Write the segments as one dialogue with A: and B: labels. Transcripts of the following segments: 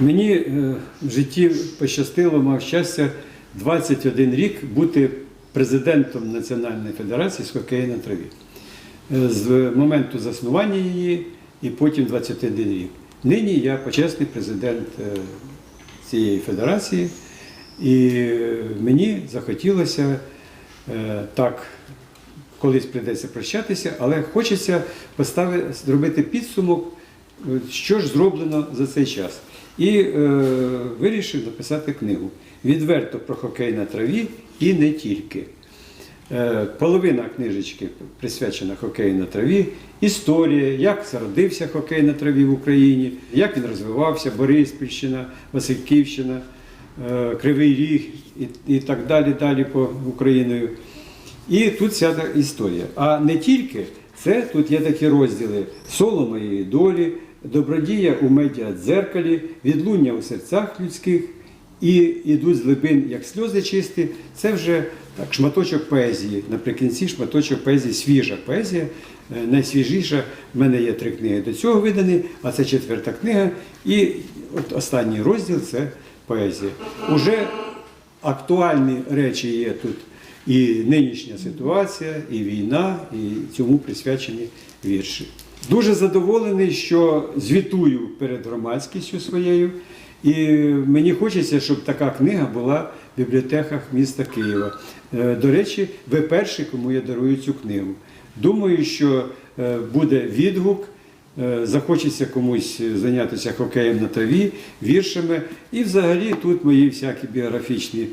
A: Мені е, в житті пощастило, мав щастя 21 рік бути президентом Національної федерації з хокею на траві. Е, З моменту заснування її і потім 21 рік. Нині я почесний президент е, цієї федерації, і мені захотілося так колись прийдеться прощатися, але хочеться поставити, зробити підсумок, що ж зроблено за цей час. І е, вирішив написати книгу відверто про хокей на траві і не тільки. Е, Половина книжечки присвячена хокею на траві, історія, як зародився хокей на траві в Україні, як він розвивався, Бориспільщина, Васильківщина, е, Кривий Ріг і, і так далі, далі по Україною. І тут вся історія. А не тільки це, тут є такі розділи соло моєї долі, добродія у медіа-дзеркалі, відлуння у серцях людських і ідуть з глибин, як сльози чисті. Це вже так, шматочок поезії. Наприкінці шматочок поезії, свіжа поезія. Е, Найсвіжіша в мене є три книги до цього видані, а це четверта книга. І от останній розділ це поезія. Уже актуальні речі є тут. І нинішня ситуація, і війна, і цьому присвячені вірші. Дуже задоволений, що звітую перед громадськістю своєю. І мені хочеться, щоб така книга була в бібліотеках міста Києва. Е, До речі, ви перші, кому я дарую цю книгу. Думаю, що е, буде відгук, е, захочеться комусь зайнятися хокеєм на траві, віршами. І взагалі тут мої всякі біографічні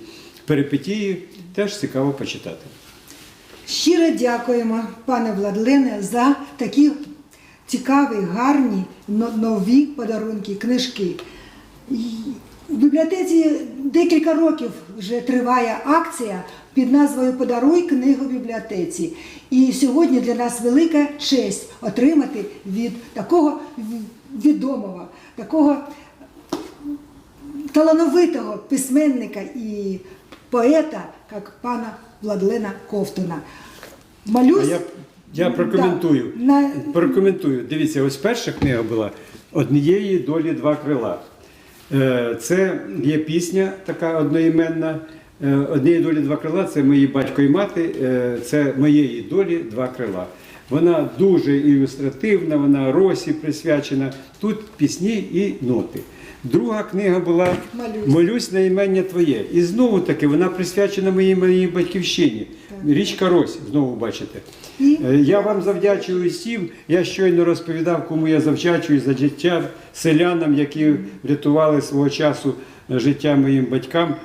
A: перипетії теж цікаво почитати.
B: Щиро дякуємо, пане Владлене, за такі цікаві, гарні, нові подарунки, книжки. І В бібліотеці декілька років вже триває акція під назвою Подаруй книгу бібліотеці. І сьогодні для нас велика честь отримати від такого відомого, такого талановитого письменника і поета, як пана Владлена Ковтуна. Молюсь,
A: А я, прокоментую.
B: На-
A: Прокоментую. Дивіться, ось перша книга була однієї долі два крила. Е, Це є пісня така одноіменна. Е, Однієї долі два крила це мої батько і мати, е, це моєї долі два крила. Вона дуже ілюстративна, вона росі присвячена. Тут пісні і ноти. Друга книга була
B: Молюсь.
A: Молюсь на імення Твоє. І знову таки вона присвячена моїй моїй батьківщині. Річка Рось, знову бачите.
B: І-
A: Е, Я вам завдячую всім. Я щойно розповідав, кому я завдячую за життя селянам, які врятували свого часу е, життя моїм батькам.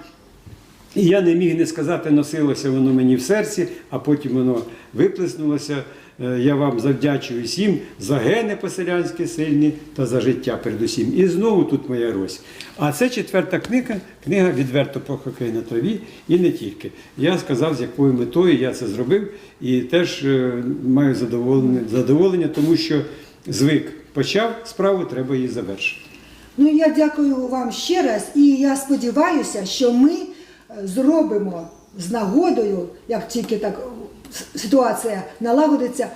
A: І я не міг не сказати, носилося воно мені в серці, а потім воно виплеснулося. Е, Я вам завдячую всім за гени поселянські сильні та за життя передусім. І знову тут моя рось. А це четверта книга, книга відверто про на траві і не тільки. Я сказав, з якою метою я це зробив, і теж е, маю задоволення, задоволення, тому що звик почав справу, треба її завершити.
B: Ну я дякую вам ще раз, і я сподіваюся, що ми е, зробимо з нагодою, як тільки так ситуація налагодиться,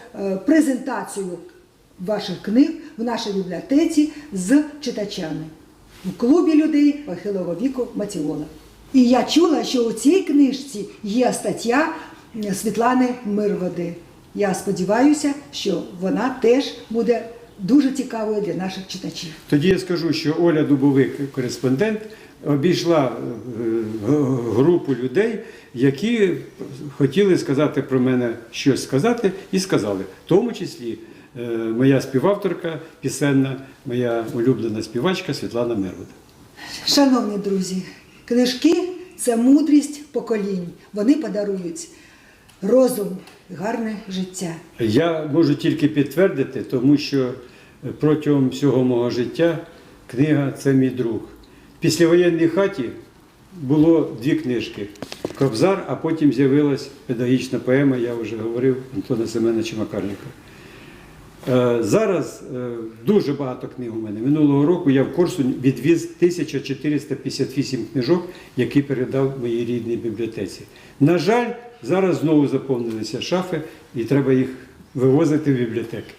B: презентацією ваших книг в нашій бібліотеці з читачами у клубі людей похилого віку Матіола. І я чула, що у цій книжці є стаття е, Світлани Мирводи. Я сподіваюся, що вона теж буде дуже цікавою для наших читачів.
A: Тоді я скажу, що Оля Дубовик, кореспондент, обійшла е, групу людей, які хотіли сказати про мене щось сказати, і сказали. В тому числі е, моя співавторка, пісенна, моя улюблена співачка Світлана Мервода.
B: Шановні друзі, книжки це мудрість поколінь. Вони подарують розум, гарне життя.
A: Я можу тільки підтвердити, тому що протягом всього мого життя книга це мій друг. В післявоєнній хаті було дві книжки: Кобзар, а потім з'явилась педагогічна поема, я вже говорив Антона Семеновича Макарника. Е, Зараз е, дуже багато книг у мене. Минулого року я в Корсунь відвіз 1458 книжок, які передав моїй рідній бібліотеці. На жаль, зараз знову заповнилися шафи і треба їх вивозити в бібліотеки.